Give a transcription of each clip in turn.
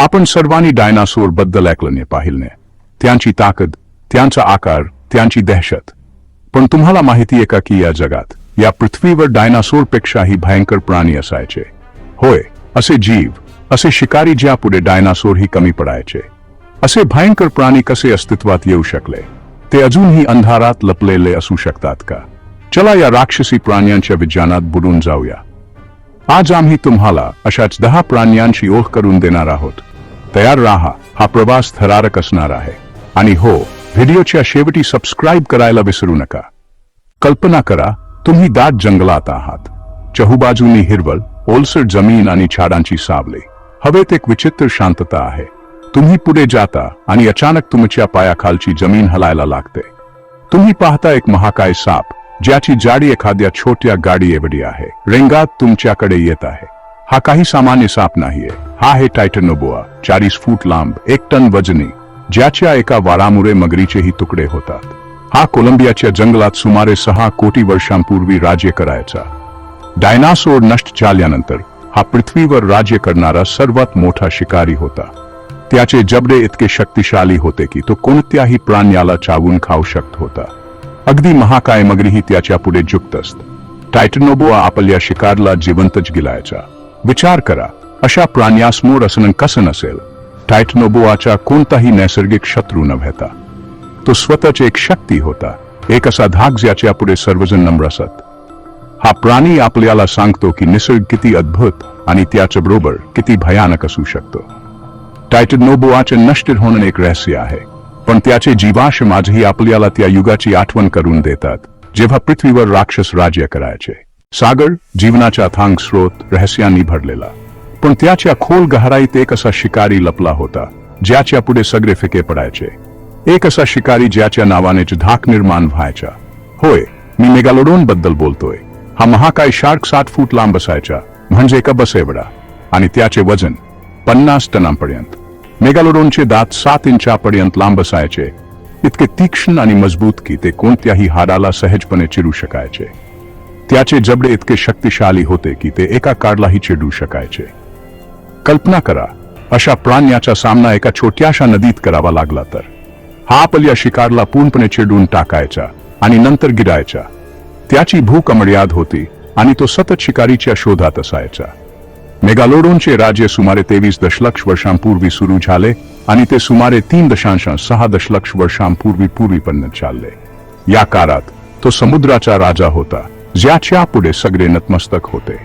आपण सर्वांनी डायनासोरबद्दल ऐकलंने पाहिलने त्यांची ताकद त्यांचा आकार त्यांची दहशत. पण तुम्हाला माहिती आहे का की या जगात या पृथ्वीवर डायनासोर पेक्षाही भयंकर प्राणी असायचे. होय असे जीव असे शिकारी ज्यापुढे डायनासोरही कमी पडायचे. असे भयंकर प्राणी कसे अस्तित्वात येऊ शकले? ते अजूनही अंधारात लपलेले असू शकतात का? चला या राक्षसी प्राण्यांच्या विज्ञानात बुडून जाऊया. आज आम्ही तुम्हाला अशाच दहा प्राण्यांची ओळख करून देणार आहोत. तयार राहा हा प्रवास थरारक असणार आहे. आणि हो व्हिडिओच्या शेवटी सबस्क्राईब करायला विसरू नका. कल्पना करा तुम्ही दाट जंगलात आहात. चहूबाजूनी हिरवळ ओलसर जमीन आणि झाडांची सावली. हवेत एक विचित्र शांतता आहे. तुम्ही पुढे जाता आणि अचानक तुमच्या पायाखालची जमीन हलायला लागते. तुम्ही पाहता एक महाकाय साप ज्याची जाडी एखाद्या छोट्या गाडी एवढी आहे. रेंगात तुमच्याकडे येत आहे. हा काही सामान्य साप नाहीये. हा आहे टायटनोबोआ चाळीस फूट लांब एक टन वजनी ज्याच्या एका वारामुळे मगरीचेही तुकडे होतात. हा कोलंबियाच्या जंगलात सुमारे सहा कोटी वर्षांपूर्वी राज्य करायचा. डायनासोर नष्ट झाल्यानंतर हा पृथ्वीवर राज्य करणारा सर्वात मोठा शिकारी होता. त्याचे जबडे इतके शक्तिशाली होते की तो कोणत्याही प्राण्याला चावून खाऊ शकत होता. अगदी महाकाय मगरीही त्याच्या पुढे झुकत असत. टायटनोबोआ आपल्या शिकारला जिवंतच गिलायचा. विचार करा अशा प्राण्यासमोर असणं कसं नसेल? टायटनोबोआचा कोणताही नैसर्गिक शत्रू नव्हता तो स्वतःच एक शक्ती होता एक असा धाक ज्याच्या पुढे सर्वजण नम्र असत. हा प्राणी आपल्याला सांगतो की निसर्ग किती अद्भुत आणि त्याच्या बरोबर किती भयानक असू शकतो. टायटनोबोआचे नष्ट होणं एक रहस्य आहे पण त्याचे जीवाश्म आजही आपल्याला त्या युगाची आठवण करून देतात जेव्हा पृथ्वीवर राक्षस राज्य करायचे. सागर जीवनाचा थांग स्रोत रहस्यांनी भरलेला. पण त्याच्या खोल गहराईत एक असा शिकारी लपला होता ज्याच्या पुढे सगळे फिके पडायचे. एक असा शिकारी ज्याच्या नावाने धाक निर्माण व्हायचा. होय मी मेगालोडोनबद्दल बोलतोय. हा महाकाय शार्क सात फूट लांब असायचा म्हणजे एका बस एवढा आणि त्याचे वजन पन्नास टनांपर्यंत. मेगालोडोनचे दात सात इंचापर्यंत लांब असायचे. इतके तीक्ष्ण आणि मजबूत की ते कोणत्याही हाडाला सहजपणे चिरू शकायचे. त्याचे जबडे इतके शक्तिशाली होते की ते एका काढलाही चिडू शकायचे. कल्पना करा अशा प्राण्याचा सामना एका छोट्याशा नदीत करावा लागला तर. हा आपल्या शिकारला पूर्णपणे चिडून टाकायचा आणि नंतर गिरायचा. त्याची भूक अमर्याद होती आणि तो सतत शिकारीच्या शोधात असायचा. मेगालोडोनचे राज्य सुमारे तेवीस दशलक्ष वर्षांपूर्वी सुरू झाले आणि ते सुमारे तीन दशांश सहा दशलक्ष वर्षांपूर्वी पूर्वीपर्यंत चालले. या काळात तो समुद्राचा राजा होता. ज्याच्या पुढे सगळे नतमस्तक होते.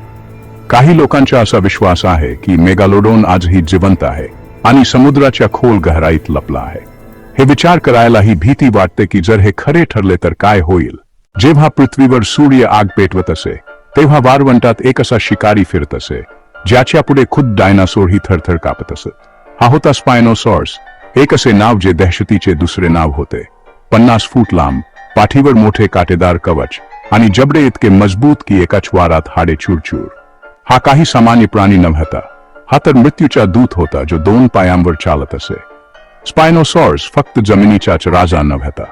काही लोकांचा असा विश्वास आहे की मेगालोडोन आजही जिवंत आहे आणि समुद्राच्या खोल गहराईत लपला आहे. हे विचार करायलाही भीती वाटते की जर हे खरे ठरले तर काय होईल. जेव्हा पृथ्वीवर सूर्य आग पेटवत असे तेव्हा वारवंटात एक असा शिकारी फिरत असे ज्याच्या पुढे खुद डायनासोर ही थरथर कापत असत. हा होता स्पायनोसॉर्स एक असे नाव जे दहशतीचे दुसरे नाव होते. पन्नास फूट लांब पाठीवर मोठे काटेदार कवच आणि जबडे इतके मजबूत की एकाच वारात हाडे चूरचूर हा काही सामान्य प्राणी नव्हता हा तर मृत्यूचा दूत होता जो दोन पायांवर चालत असे। स्पायनोसॉर्स फक्त जमिनीचाच राजा नव्हता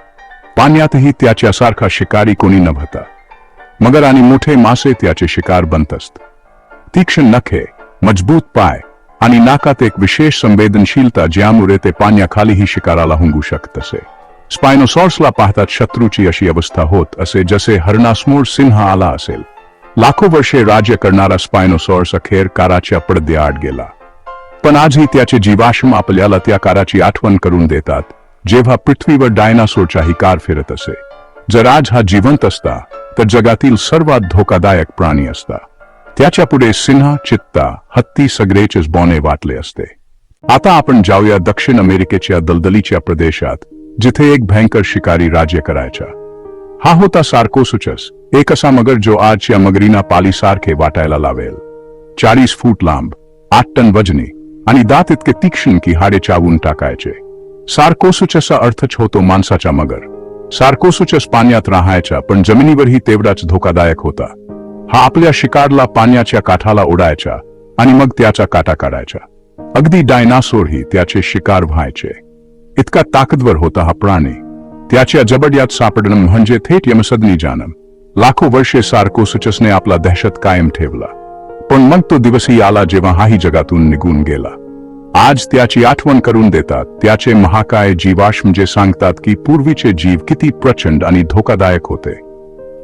पाण्यातही त्याच्यासारखा शिकारी कोणी नव्हता मगर आणि मोठे मासे त्याचे शिकार बनत असत तीक्ष्ण नखे मजबूत पाय आणि नाकात एक विशेष संवेदनशीलता ज्यामुळे ते पाण्याखालीही शिकाराला हुंगू शकत असे। स्पायनोसॉर्सला पाहतात शत्रूची अशी अवस्था होत असे जसे हरणासमोर सिंह आला असेल लाखो वर्षे राज्य करणारा स्पायनोसॉर्स अखेर काराच्या पडद्याआड गेला पण आजही त्याचे जीवाश्म आपल्याला त्या काराची आठवण करून देतात जेव्हा पृथ्वीवर डायनासोरचाही कार फिरत असे जर आज हा जिवंत असता तर जगातील सर्वात धोकादायक प्राणी असता त्याच्या पुढे सिन्हा चित्ता हत्ती सगळेचेच बॉने वाटले असते आता आपण जाऊया दक्षिण अमेरिकेच्या दलदलीच्या प्रदेशात जिथे एक भयंकर शिकारी राज्य करायचा. हा होता सार्कोसुचस एक असा मगर जो आजच्या मगरीना पालीसारखे वाटायला लावेल. चाळीस फूट लांब आठ टन वजनी आणि दात इतके तीक्ष्ण की हाडे चावून टाकायचे. सार्कोसुचचा अर्थच होतो माणसाचा मगर. सार्कोसुचस पाण्यात राहायचा पण जमिनीवरही तेवढाच धोकादायक होता. हा आपल्या शिकारला पाण्याच्या काठाला उडायचा आणि मग त्याचा काटा काढायचा. अगदी डायनासोरही त्याचे शिकार व्हायचे. इतका ताकदवर होता हा प्राणी. त्याच्या जबड्यात सापडणं म्हणजे थेट यमसदनी जानम. लाखो वर्षे सार्कोसुचसने आपला दहशत कायम ठेवला. पण मग तो दिवसही आला जेव्हा हाही जगातून निघून गेला. आज त्याची आठवण करून देतात त्याचे महाकाय जीवाश्म जे सांगतात की पूर्वीचे जीव किती प्रचंड आणि धोकादायक होते.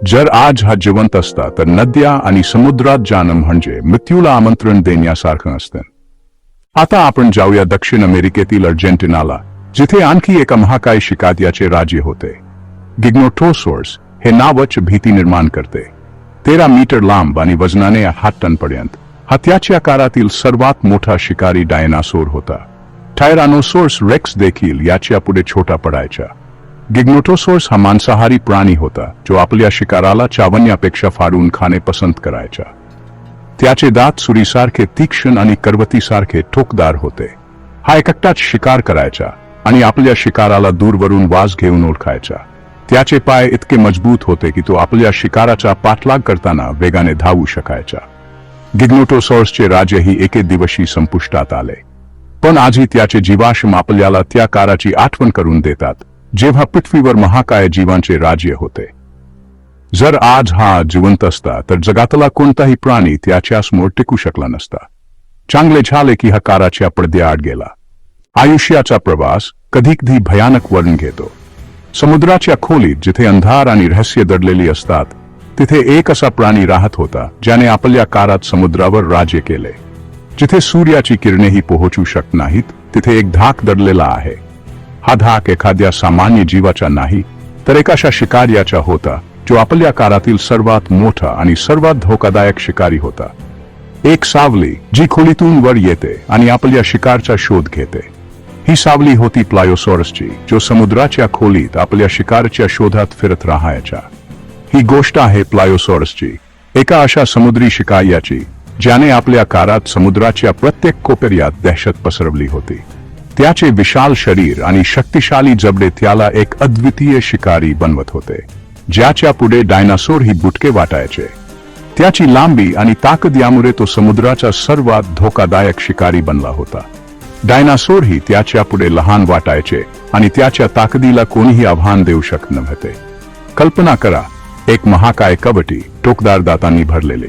जर आज हा जिवंत असता तर नद्या आणि समुद्रात जाणं म्हणजे मृत्यूला आमंत्रण देण्यासारखं असतं. आता आपण जाऊया दक्षिण अमेरिकेतील अर्जेंटिनाला. जिथे आणखी एका महाकाय शिकाद्याचे राज्य होते. गिग्नोटोसोर्स हे नावच भीती निर्माण करते. तेरा मीटर लांब आणि वजनाने आठ टनपर्यंत हा त्याच्या काळातील सर्वात मोठा शिकारी डायनासोर होता. टायरानोसोर्स रेक्स देखील याच्यापुढे छोटा पडायचा. गिग्नोटोसोर्स हा मांसाहारी प्राणी होता जो आपल्या शिकाराला चावण्यापेक्षा फाडून खाणे पसंत करायचा. त्याचे दात सुरीसारखे तीक्ष्ण आणि करवतीसारखे ठोकदार होते. हा एकटाच शिकार करायचा. आणि आपल्या शिकाराला दूरवरून वास घेऊन ओळखायचा. त्याचे पाय इतके मजबूत होते की तो आपल्या शिकाराचा पाठलाग करताना वेगाने धावू शकायचा. गिग्नोटोसॉर्सचे राज्यही एके दिवशी संपुष्टात आले. पण आजही त्याचे जीवाश्म आपल्याला त्या काराची आठवण करून देतात जेव्हा पृथ्वीवर महाकाय जीवांचे राज्य होते. जर आज हा जिवंत असता तर जगातला कोणताही प्राणी त्याच्यासमोर टिकू शकला नसता. चांगले झाले की हा काराच्या पडद्याआड गेला. आयुष्याचा प्रवास कधी कधी भयानक वर्ण घेतो. समुद्राच्या खोलीत जिथे अंधार आणि रहस्य दडलेली असतात तिथे एक असा प्राणी राहत होता ज्याने आपल्या कारात समुद्रावर राज्य केले. जिथे सूर्याची किरणेही पोहोचू शकत नाहीत तिथे एक धाक दडलेला आहे. हा धाक एखाद्या सामान्य जीवाचा नाही तर एकाशा शिकार्याचा होता जो आपल्या कारातील सर्वात मोठा आणि सर्वात धोकादायक शिकारी होता. एक सावली जी खोलीतून वर येते आणि आपल्या शिकारचा शोध घेते. ही सावली होती प्लायोसॉरसची जो समुद्राच्या खोलीत आपल्या शिकारच्या शोधात फिरत राहायच्या ही गोष्ट आहे प्लायोसॉरसची एका अशा समुद्री शिकार्याची ज्याने आपल्या कारात समुद्राच्या प्रत्येक कोपऱ्यात दहशत पसरवली होती. त्याचे विशाल शरीर आणि शक्तिशाली जबडे त्याला एक अद्वितीय शिकारी बनवत होते ज्याच्या पुढे डायनासोर ही बुटके वाटायचे. त्याची लांबी आणि ताकद यामुळे तो समुद्राचा सर्वात धोकादायक शिकारी बनला होता. डायनासोर ही त्याच्या पुढे लहान वाटायचे आणि त्याच्या ताकदीला कोणीही आव्हान देऊ शकत नव्हते. कल्पना करा एक महाकाय कबटी टोकदार दातांनी भरलेले.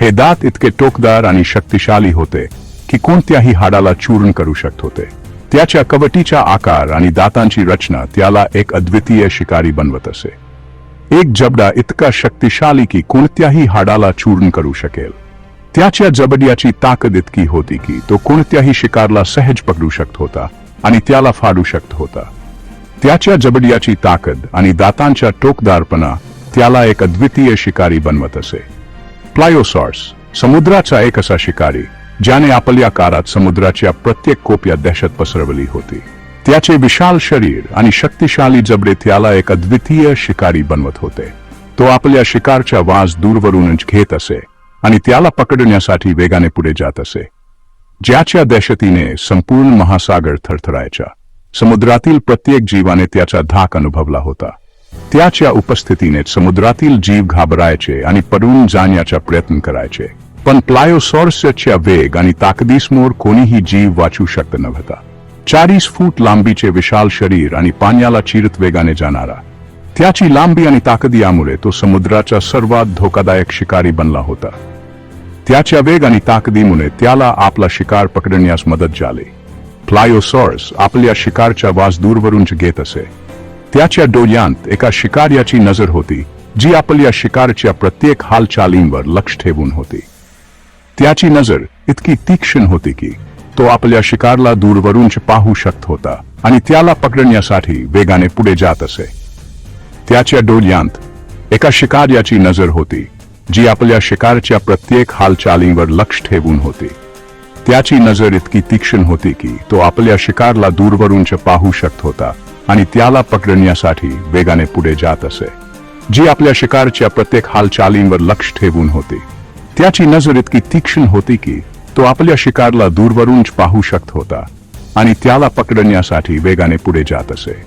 हे दात इतके टोकदार आणि शक्तिशाली होते की कोणत्याही हाडाला चूर्ण करू शकत होते. त्याच्या कबटीचा आकार आणि दातांची रचना त्याला एक अद्वितीय शिकारी बनवत असे. एक जबडा इतका शक्तिशाली की कोणत्याही हाडाला चूर्ण करू शकेल. त्याच्या जबड्याची ताकद इतकी होती की तो कोणत्याही शिकारला सहज पकडू शकत होता आणि त्याला फाडू शकत होता. त्याच्या जबड्याची ताकद आणि दातांच्या टोकदारपणा त्याला एक अद्वितीय शिकारी बनवत असे. प्लायोसॉर्स समुद्राचा एक असा शिकारी ज्याने आपल्या कारात समुद्राच्या प्रत्येक कोप्या दहशत पसरवली होती. त्याचे विशाल शरीर आणि शक्तिशाली जबडे त्याला एक अद्वितीय शिकारी बनवत होते. तो आपल्या शिकारच्या वास दूरवरूनच घेत असे. आणि त्याला पकडण्यासाठी वेगाने पुढे जात असे. ज्याच्या दहशतीने संपूर्ण महासागर थरथरायचा. समुद्रातील प्रत्येक जीवाने त्याचा धाक अनुभवला होता. त्याच्या उपस्थितीने समुद्रातील जीव घाबरायचे आणि पडून जाण्याचा प्रयत्न करायचे. पण प्लायोसॉर्सच्या वेग आणि ताकदीसमोर कोणीही जीव वाचू शकत नव्हता. चाळीस फूट लांबीचे विशाल शरीर आणि पाण्याला चिरत वेगाने जाणारा. त्याची लांबी आणि ताकद यामुळे तो समुद्राचा सर्वात धोकादायक शिकारी बनला होता. त्याच्या वेग आणि ताकदीमुळे त्याला आपला शिकार पकडण्यास मदत झाली. फ्लायोसॉर्स आपल्या शिकारच्या वास दूरवरून घेत असे. त्याच्या डोळ्यांत एका शिकार्याची नजर होती जी आपल्या शिकारच्या प्रत्येक हालचालींवर लक्ष ठेवून होती. त्याची नजर इतकी तीक्ष्ण होती की तो आपल्या शिकारला दूरवरून पाहू शकत होता आणि त्याला पकडण्यासाठी वेगाने पुढे जात असे. त्याच्या डोळ्यांत एका शिकार्याची नजर होती जी आपल्या शिकारच्या प्रत्येक हालचालींवर लक्ष ठेवून होती. त्याची नजर इतकी तीक्ष्ण होती की तो आपल्या शिकारला दूरवरून पाहू शकत होता आणि त्याला पकडण्यासाठी वेगाने पुढे जात असे. जी आपल्या शिकारच्या प्रत्येक हालचालींवर लक्ष ठेवून होती. त्याची नजर इतकी तीक्ष्ण होती की तो आपल्या शिकारला दूरवरूनच पाहू शकत होता आणि त्याला पकडण्यासाठी वेगाने पुढे जात असे.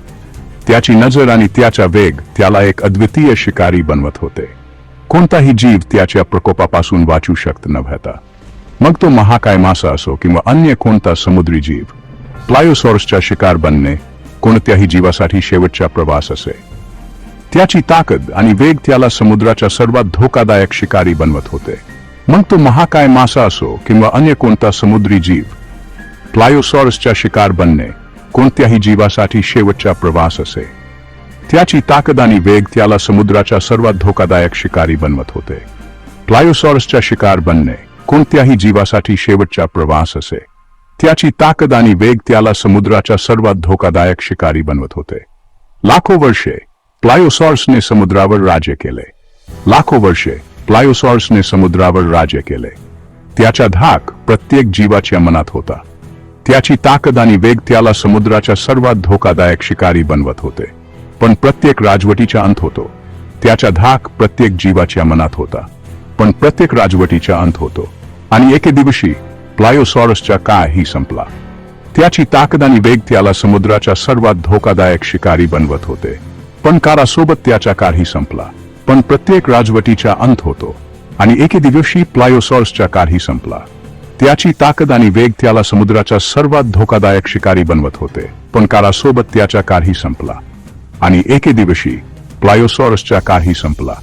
त्याची नजर आणि त्याचा वेग त्याला एक अद्वितीय शिकारी बनवत होते. कोणताही जीव त्याच्या प्रकोपापासून वाचू शकत नव्हता. मग तो महाकाय मासा असो किंवा अन्य कोणता समुद्री जीव प्लायोसॉर्सचा शिकार बनणे कोणत्याही जीवासाठी शेवटचा प्रवास असे. त्याची ताकद आणि वेग त्याला समुद्राच्या सर्वात धोकादायक शिकारी बनवत होते. मग तो महाकाय मासा असो किंवा अन्य कोणता समुद्री जीव प्लायोसॉरसच्या शिकार बनणे कोणत्याही जीवासाठी शेवटचा प्रवास असे. त्याची ताकद आणि वेग त्याला समुद्राच्या सर्वात धोकादायक शिकारी बनवत होते. प्लायोसॉरसच्या शिकार बनणे कोणत्याही जीवासाठी शेवटचा प्रवास असे. त्याची ताकद आणि वेग त्याला समुद्राच्या सर्वात धोकादायक शिकारी बनवत होते. लाखो वर्षे प्लायोसॉर्सने समुद्रावर राज्य केले. लाखो वर्षे प्लायोसॉर्सने समुद्रावर राज्य केले. त्याचा धाक प्रत्येक जीवाच्या मनात होता. त्याची ताकद आणि वेग त्याला समुद्राच्या सर्वात धोकादायक शिकारी बनवत होते. पण प्रत्येक राजवटीचा अंत होतो. त्याचा धाक प्रत्येक जीवाच्या मनात होता. पण प्रत्येक राजवटीचा अंत होतो. आणि एके दिवशी प्लायोसॉरसचा काळही संपला. त्याची ताकद आणि वेग त्याला समुद्राच्या सर्वात धोकादायक शिकारी बनवत होते. पण कारासोबत त्याचा काळही संपला. पण प्रत्येक राजवटीचा अंत होतो. आणि एके दिवशी प्लायोसॉर्सचा काळही संपला. त्याची ताकद आणि वेग त्याला समुद्राचा सर्वात धोकादायक शिकारी बनवत होते. पण कारासोबत त्याचा काळही संपला. आणि एके दिवशी प्लायोसॉरसचा काही संपला.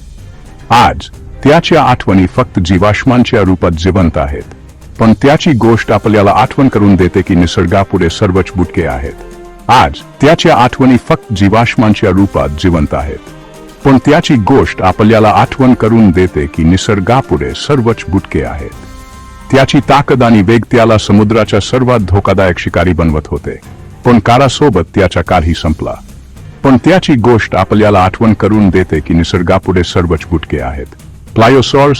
आज त्याच्या आठवणी फक्त जीवाश्मांच्या रूपात जिवंत आहेत. पण त्याची गोष्ट आपल्याला आठवण करून देते की निसर्गापुढे सर्वच बुटके आहेत. आज त्याच्या आठवणी फक्त जीवाश्मांच्या रूपात जिवंत आहेत. पण त्याची गोष्ट आपल्याला आठवण करून देते की निसर्गापुढे सर्वच बुटके आहेत. त्याची ताकद आणि वेग त्याला समुद्राच्या सर्वात धोकादायक शिकारी बनवत होते. पण कारासोबत त्याचा कारही संपला. पण त्याची गोष्ट आपल्याला आठवण करून देते की निसर्गापुढे सर्वच गुटके आहेत. प्लायोसॉर्स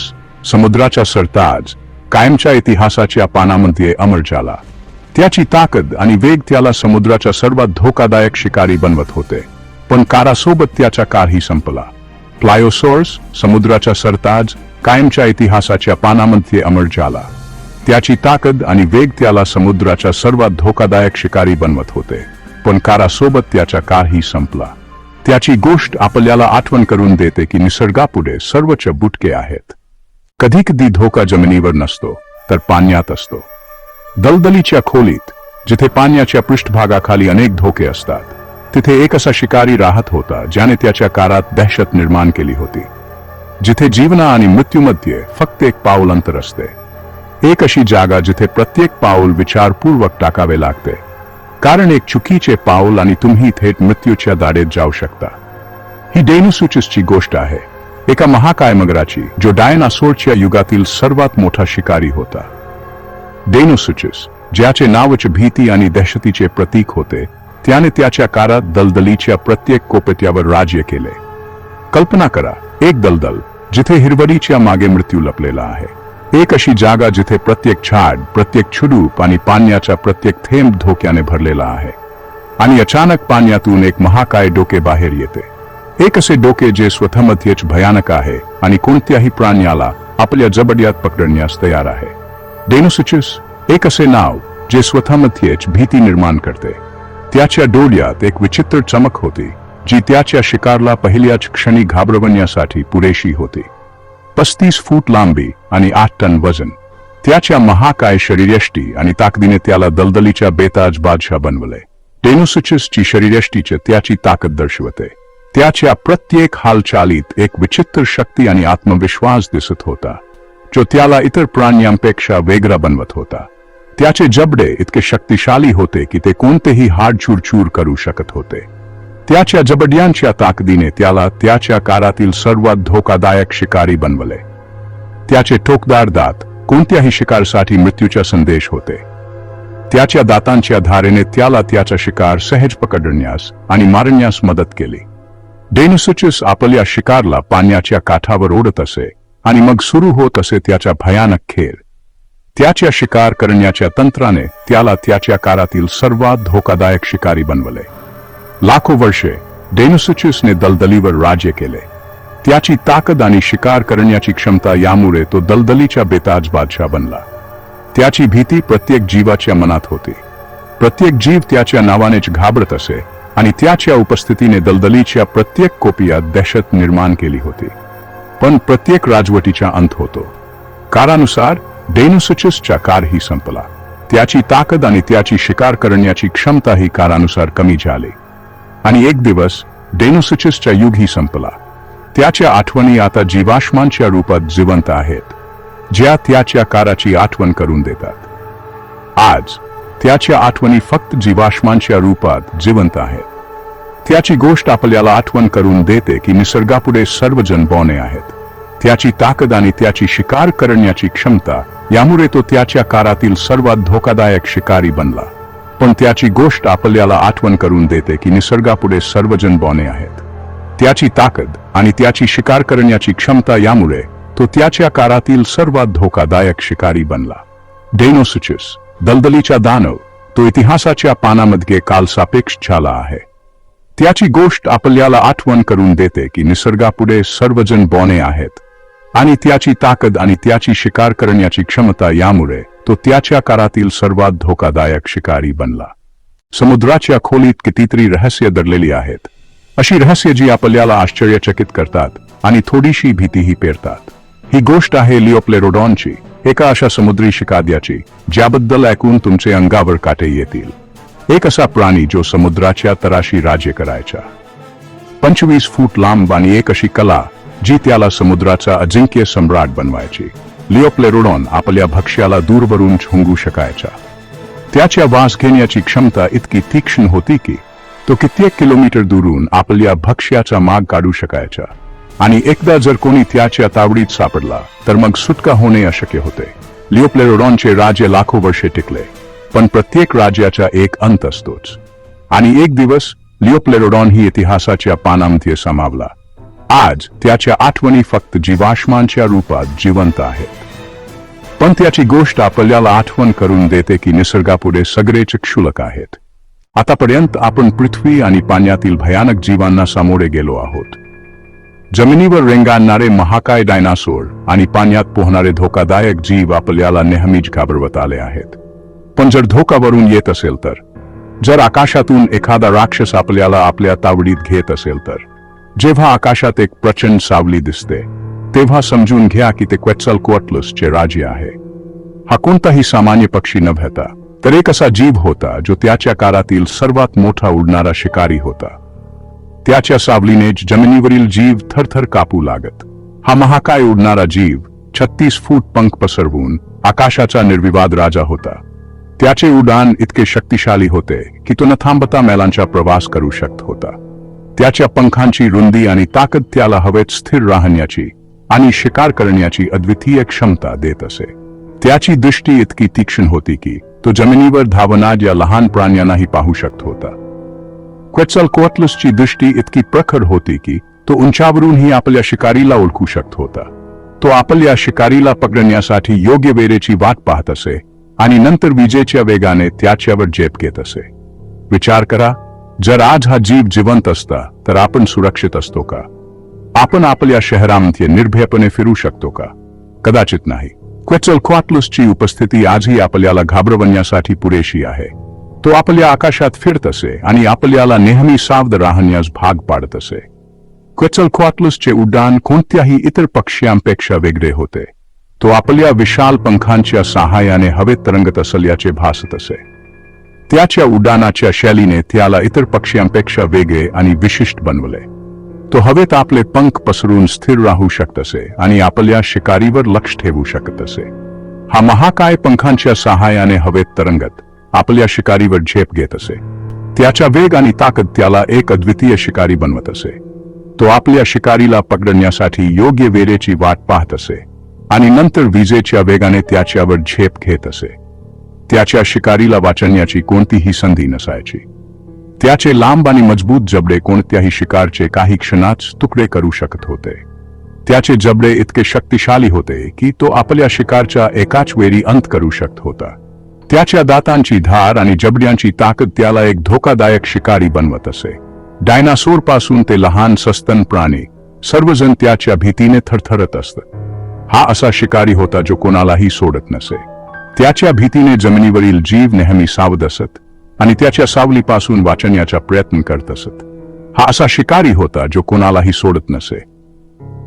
समुद्राचा सरताज कायमच्या इतिहासाच्या पानामध्ये अमर झाला त्याची ताकद आणि वेग त्याला समुद्राच्या सर्वात धोकादायक शिकारी बनवत होते. पण कारासोबत त्याचा काळही संपला. प्लायोसोर्स समुद्राचा सरताज कायमच्या इतिहासाच्या पानामध्ये अमर झाला त्याची ताकद आणि वेग त्याला समुद्राच्या सर्वात धोकादायक शिकारी बनवत होते. पण कारासोबत त्याचा काळही संपला. त्याची गोष्ट आपल्याला आठवण करून देते की निसर्गापुढे सर्वच बुटके आहेत. कधी कधी धोका जमिनीवर नसतो तर पाण्यात असतो. दलदलीच्या खोलीत जिथे पाण्याच्या पृष्ठभागाखाली अनेक धोके असतात तिथे एक असा शिकारी राहत होता ज्याने त्याच्या कारात दहशत निर्माण केली होती. जिथे जीवना आणि मृत्यूमध्ये फक्त एक पाऊल अंतर असते. एक अशी जागा जिथे प्रत्येक पाऊल विचारपूर्वक टाकावे लागते. कारण एक चुकीचे पाऊल आणि तुम्ही थेट मृत्यूच्या दाडेत जाऊ शकता. ही डेनुसुचिसची गोष्ट आहे. एका महाकाय मगराची जो डायनासोरच्या युगातील सर्वात मोठा शिकारी होता. डेनुसुचिस ज्याचे नावच भीती आणि दहशतीचे प्रतीक होते त्याने त्याच्या कारात दलदलीच्या प्रत्येक कोपत्यावर राज्य केले. कल्पना करा एक दलदल जिथे हिरवडीच्या मागे मृत्यू लपलेला आहे. एक अशी जागा जिथे प्रत्येक झाड प्रत्येक छुडूप आणि पाण्याचा प्रत्येक थेंब धोक्याने भरलेला आहे. आणि अचानक पाण्यातून एक महाकाय डोके बाहेर येते. एक असे डोके जे स्वतःमध्येच भयानक आहे आणि कोणत्याही प्राण्याला आपल्या जबड्यात पकडण्यास तयार आहे. डेनोसिचिस एक असे नाव जे स्वतःमध्येच भीती निर्माण करते. त्याच्या डोळ्यात एक विचित्र चमक होती जी त्याच्या शिकारला पहिल्याच क्षणी घाबरवण्यासाठी पुरेशी होती. पस्तीस फूट लांबी आणि आठ टन वजन. त्याच्या महाकाय शरीरयष्टी आणि ताकदीने त्याला दलदलीच्या बेताज बादशाह बनवले. डेनोसिचिसची शरीरयष्टीचे त्याची ताकद दर्शवते. त्याच्या प्रत्येक हालचालीत एक विचित्र शक्ती आणि आत्मविश्वास दिसत होता जो त्याला इतर प्राण्यांपेक्षा वेगळा बनवत होता. त्याचे जबडे इतके शक्तिशाली होते की ते कोणतेही हाड चूरचूर करू शकत होते. त्याच्या जबड्यांच्या ताकदीने त्याला त्याच्या कारातील सर्वात धोकादायक शिकारी बनवले. त्याचे टोकदार दात कोणत्याही शिकारसाठी मृत्यूचा संदेश होते. त्याच्या दातांच्या धारेने त्याला त्याचा शिकार सहज पकडण्यास आणि मारण्यास मदत केली. डेनुसुचिस आपल्या शिकारला पाण्याच्या काठावर ओढत असे आणि मग सुरू होत असे त्याचा भयानक खेळ त्याच्या शिकार करण्याच्या तंत्राने त्याला त्याच्या कारातील सर्वात धोकादायक शिकारी बनवले. लाखो वर्षे डेनुसुचिसने दलदलीवर राज्य केले. त्याची ताकद आणि शिकार करण्याची क्षमता यामुळे तो दलदलीच्या बेताज बादशाह बनला. त्याची भीती प्रत्येक जीवाच्या मनात होती. प्रत्येक जीव त्याच्या नावानेच घाबरत असे आणि त्याच्या उपस्थितीने दलदलीच्या प्रत्येक कोपियात दहशत निर्माण केली होती. पण प्रत्येक राजवटीचा अंत होतो. कारानुसार डेनुसचिसचा कारही संपला. त्याची ताकद आणि त्याची शिकार करण्याची क्षमताही कारानुसार कमी झाली. आणि एक दिवस डेनुसचिसचा युगही संपला. त्याच्या आठवणी आता जीवाश्मांच्या रूपात जिवंत आहेत ज्या त्याच्या काराची आठवण करून देतात. आज त्याच्या आठवणी फक्त जीवाश्मांच्या रूपात जिवंत आहेत. त्याची गोष्ट आपल्याला आठवण करून देते की निसर्गापुढे सर्वजण बौने आहेत. त्याची ताकद आणि त्याची शिकार करण्याची क्षमता यामुळे तो त्याच्या कारातील सर्वात धोकादायक शिकारी बनला. पण त्याची गोष्ट आपल्याला आठवण करून देते की निसर्गापुढे सर्वजण बॉने आहेत. त्याची ताकद आणि त्याची शिकार करण्याची क्षमता यामुळे तो त्याच्या कारातील सर्वात धोकादायक शिकारी बनला. डेनोसिचस दलदलीचा दानव तो इतिहासाच्या पानामध्ये कालसापेक्ष झाला आहे. त्याची गोष्ट आपल्याला आठवण करून देते की निसर्गापुढे सर्वजण बॉने आहेत. आणि त्याची ताकद आणि त्याची शिकार करण्याची क्षमता यामुळे तो त्याच्या काळातील सर्वात धोकादायक शिकारी बनला. समुद्राच्या खोलीत कितीतरी रहस्य दडलेली आहेत. अशी रहस्य जी आपल्याला आश्चर्यचकित करतात आणि थोडीशी भीतीही पेरतात. ही गोष्ट आहे लिओप्लेरोडॉनची एका अशा समुद्री शिकाद्याची ज्याबद्दल ऐकून तुमचे अंगावर काटे येतील. एक असा प्राणी जो समुद्राच्या तराशी राज्य करायचा. पंचवीस फूट लांब आणि एक अशी कला जी त्याला समुद्राचा अजिंक्य सम्राट बनवायची. लिओप्लेरोडॉन आपल्या भक्ष्याला दूरवरून झुंगू शकायचा. त्याच्या वास घेण्याची क्षमता इतकी तीक्ष्ण होती की तो कित्येक किलोमीटर दुरून आपल्या भक्ष्याचा माग काढू शकायचा. आणि एकदा जर कोणी त्याच्या तावडीत सापडला तर मग सुटका होणे अशक्य होते. लिओप्लेरोडॉनचे राज्य लाखो वर्षे टिकले पण प्रत्येक राज्याचा एक अंत असतोच. आणि एक दिवस लिओप्लेरोडॉन ही इतिहासाच्या पानामध्ये समावला. आज त्याच्या आठवणी फक्त जीवाश्मांच्या रूपात जिवंत आहेत. पण त्याची गोष्ट आपल्याला आठवण करून देते की निसर्गापुढे सगळेच क्षुलक आहेत. आतापर्यंत आपण पृथ्वी आणि पाण्यातील भयानक जीवांना सामोरे गेलो आहोत. जमिनीवर रेंगाणणारे महाकाय डायनासोर आणि पाण्यात पोहणारे धोकादायक जीव आपल्याला नेहमीच घाबरवत आले आहेत. पण जर धोकावरून येत असेल तर जर आकाशातून एखादा राक्षस आपल्याला आपल्या तावडीत घेत असेल तर जेव्हा आकाशात एक प्रचंड सावली दिसते तेव्हा समजून घ्या की ते क्वेट्सल चे राज्य आहे. हा कोणताही सामान्य पक्षी नव्हता तर एक असा जीव होता जो त्याच्या काळातील सर्वात मोठा उडणारा शिकारी होता. त्याच्या सावलीने जमिनीवरील जीव थरथर कापू लागत. हा महाकाय उडणारा जीव छत्तीस फूट पंख पसरवून आकाशाचा निर्विवाद राजा होता. त्याचे उडान इतके शक्तिशाली होते की तो न थांबता मैलांचा प्रवास करू शकत होता. त्याच्या पंखांची रुंदी आणि ताकद त्याला हवेत स्थिर राहण्याची आणि शिकार करण्याची अद्वितीय क्षमता देत असे. त्याची दृष्टी इतकी तीक्ष्ण होती की तो जमिनीवर धावणाऱ्या लहान प्राण्यांनाही पाहू शकत होता. क्वेचल कोअटलसची दृष्टी इतकी प्रखर होती की तो उंचावरूनही आपल्या शिकारीला ओळखू शकत होता. तो आपल्या शिकारीला पकडण्यासाठी योग्य वेळेची वाट पाहत असे आणि नंतर विजेच्या वेगाने त्याच्यावर झेप घेत असे. विचार करा जर आज हा जीव जिवंत असता तर आपण सुरक्षित असतो का? आपण आपल्या शहरामध्ये निर्भयपणे फिरू शकतो का? कदाचित नाही. क्वेचल क्वाटलसची उपस्थिती आजही आपल्याला घाबरवण्यासाठी पुरेशी आहे. तो आपल्या आकाशात फिरत असे आणि आपल्याला नेहमी सावध राहण्यास भाग पाडत असे. क्वेचल क्वाटलसचे उड्डाण कोणत्याही इतर पक्ष्यांपेक्षा वेगळे होते. तो आपल्या विशाल पंखांच्या सहाय्याने हवेत तरंगत असल्याचे भासत असे. त्याच्या उड्डाणाच्या शैलीने त्याला इतर पक्ष्यांपेक्षा वेगळे आणि विशिष्ट बनवले. तो हवेत आपले पंख पसरून स्थिर राहू शकत असे आणि आपल्या शिकारीवर लक्ष ठेवू शकत असे हा महाकाय पंखांच्या सहाय्याने हवेत तरंगत आपल्या शिकारीवर झेप घेत असे त्याच्या वेग आणि ताकद त्याला एक अद्वितीय शिकारी बनवत असे तो आपल्या शिकारीला पकडण्यासाठी योग्य वेळेची वाट पाहत असे आणि नंतर विजेच्या वेगाने त्याच्यावर झेप घेत असे त्याच्या शिकारीला वाचण्याची कोणतीही संधी नसायची. त्याचे लांब आणि मजबूत जबडे कोणत्याही शिकारचे काही क्षणात तुकडे करू शकत होते. त्याचे जबडे इतके शक्तिशाली होते की तो आपल्या शिकारच्या एकाच वेळी अंत करू शकत होता. त्याच्या दातांची धार आणि जबड्यांची ताकद त्याला एक धोकादायक शिकारी बनवत असे. डायनासोरपासून ते लहान सस्तन प्राणी सर्वजण त्याच्या भीतीने थरथरत असत. हा असा शिकारी होता जो कोणालाही सोडत नसे. त्याच्या भीतीने जमिनीवरील जीव नेहमी सावध असत आणि त्याच्या सावलीपासून वाचण्याचा प्रयत्न करत असत. हा असा शिकारी होता जो कोणालाही सोडत नसे.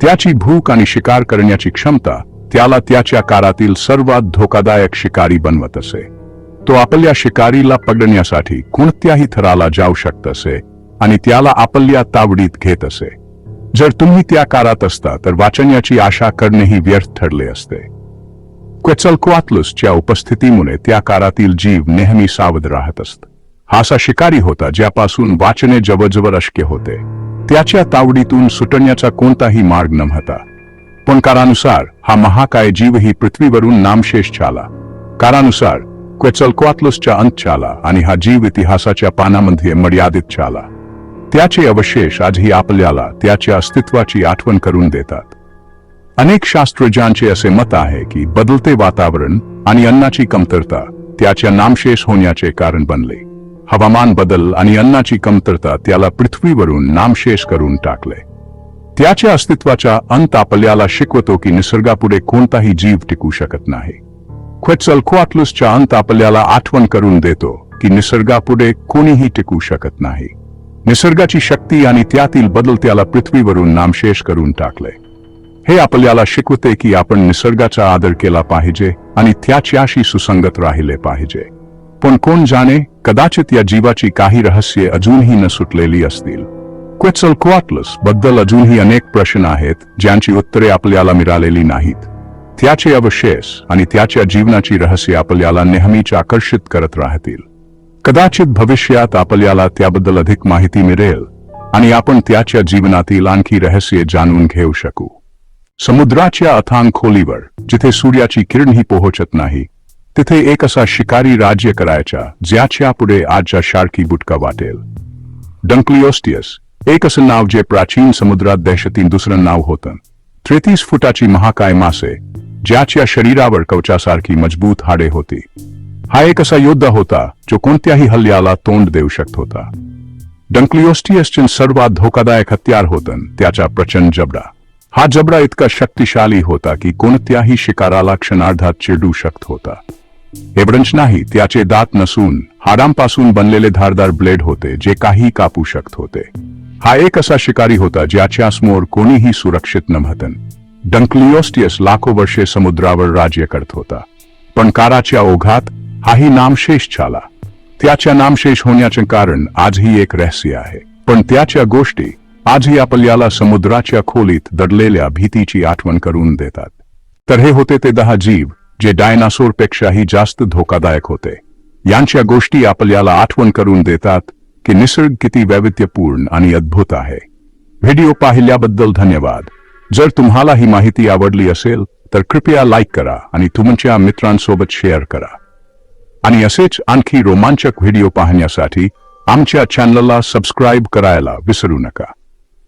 त्याची भूक आणि शिकार करण्याची क्षमता त्याला त्याच्या कारातील सर्वात धोकादायक शिकारी बनवत असे. तो आपल्या शिकारीला पकडण्यासाठी कोणत्याही थराला जाऊ शकत असे आणि त्याला आपल्या तावडीत घेत असे. जर तुम्ही त्या कारात असता तर वाचण्याची आशा करणेही व्यर्थ ठरले असते. क्वेचलकोआतलुसच्या उपस्थितीमुळे त्या काळातील जीव नेहमी सावध राहत असत. हा असा शिकारी होता ज्यापासून वाचणे जवळजवळ अशक्य होते. त्याच्या तावडीतून सुटण्याचा कोणताही मार्ग नव्हता. पण कारानुसार हा महाकाय जीवही पृथ्वीवरून नामशेष झाला. कारानुसार क्वेचलकोआतलुसच्या अंत झाला आणि हा जीव इतिहासाच्या पानामध्ये मर्यादित झाला. त्याचे अवशेष आजही आपल्याला त्याच्या अस्तित्वाची आठवण करून देतात. अनेक शास्त्रज्ञांचे असे मत आहे की बदलते वातावरण आणि अन्नाची कमतरता त्याच्या नामशेष होण्याचे कारण बनले. हवामान बदल आणि अन्नाची कमतरता त्याला पृथ्वीवरून नामशेष करून टाकले. त्याच्या अस्तित्वाचा अंत आपल्याला शिकवतो की निसर्गापुढे कोणताही जीव टिकू शकत नाही. क्वेचलकोआटलुसच्या अंत आपल्याला आठवण करून देतो की निसर्गापुढे कोणीही टिकू शकत नाही. निसर्गाची शक्ती आणि त्यातील बदल त्याला पृथ्वीवरून नामशेष करून टाकले. हे आपल्याला शिकवते की आपण निसर्गाचा आदर केला पाहिजे आणि त्याच्याशी सुसंगत राहिले पाहिजे. पण कोण जाणे कदाचित या जीवाची काही रहस्ये अजूनही न सुटलेली असतील. क्वेचलकोआटलसबद्दल अजूनही अनेक प्रश्न आहेत ज्यांची उत्तरे आपल्याला मिळालेली नाहीत. त्याचे अवशेष आणि त्याच्या जीवनाची रहस्य आपल्याला नेहमीच आकर्षित करत राहतील. कदाचित भविष्यात आपल्याला त्याबद्दल अधिक माहिती मिळेल आणि आपण त्याच्या जीवनातील आणखी रहस्य जाणून घेऊ शकू. समुद्राच्या अथांग खोलीवर जिथे सूर्याची किरणही पोहोचत नाही तिथे एक असा शिकारी राज्य करायचा ज्याच्या पुढे आजच्या शार्की बुटका वाटेल. डंक्लिओस्टियस एक असं नाव जे प्राचीन समुद्रात दहशतीन दुसरं नाव होतं. त्रेतीस फुटाची महाकाय मासे ज्याच्या शरीरावर कवचासारखी मजबूत हाडे होती. हा एक असा योद्धा होता जो कोणत्याही हल्ल्याला तोंड देऊ शकत होता. डंक्लिओस्टियसचे सर्वात धोकादायक हत्यार होतं त्याचा प्रचंड जबडा. हा जबडा इतका शक्तिशाली होता की कोणत्याही शिकाराला क्षणार्धात चिडू शकत होता. एवढंच नाही त्याचे दात नसून हाडांपासून बनलेले धारदार ब्लेड होते जे काही कापू शकत होते. हा एक असा शिकारी होता ज्याच्या समोर कोणीही सुरक्षित नव्हतं. डंक्लिओस्टियस लाखो वर्षे समुद्रावर राज्य करत होता. पण काराच्या ओघात हाही नामशेष झाला. त्याच्या नामशेष होण्याचे कारण आजही एक रहस्य आहे. पण त्याच्या गोष्टी आजही आपल्याला समुद्राच्या खोलीत दडलेल्या भीतीची आठवण करून देतात. तर हे होते ते दहा जीव जे डायनासोरपेक्षाही जास्त धोकादायक होते. यांच्या गोष्टी आपल्याला आठवण करून देतात की निसर्ग किती वैविध्यपूर्ण आणि अद्भुत आहे. व्हिडिओ पाहिल्याबद्दल धन्यवाद. जर तुम्हाला ही माहिती आवडली असेल तर कृपया लाईक करा आणि तुमच्या मित्रांसोबत शेअर करा. आणि असेच आणखी रोमांचक व्हिडिओ पाहण्यासाठी आमच्या चॅनलला सबस्क्राईब करायला विसरू नका.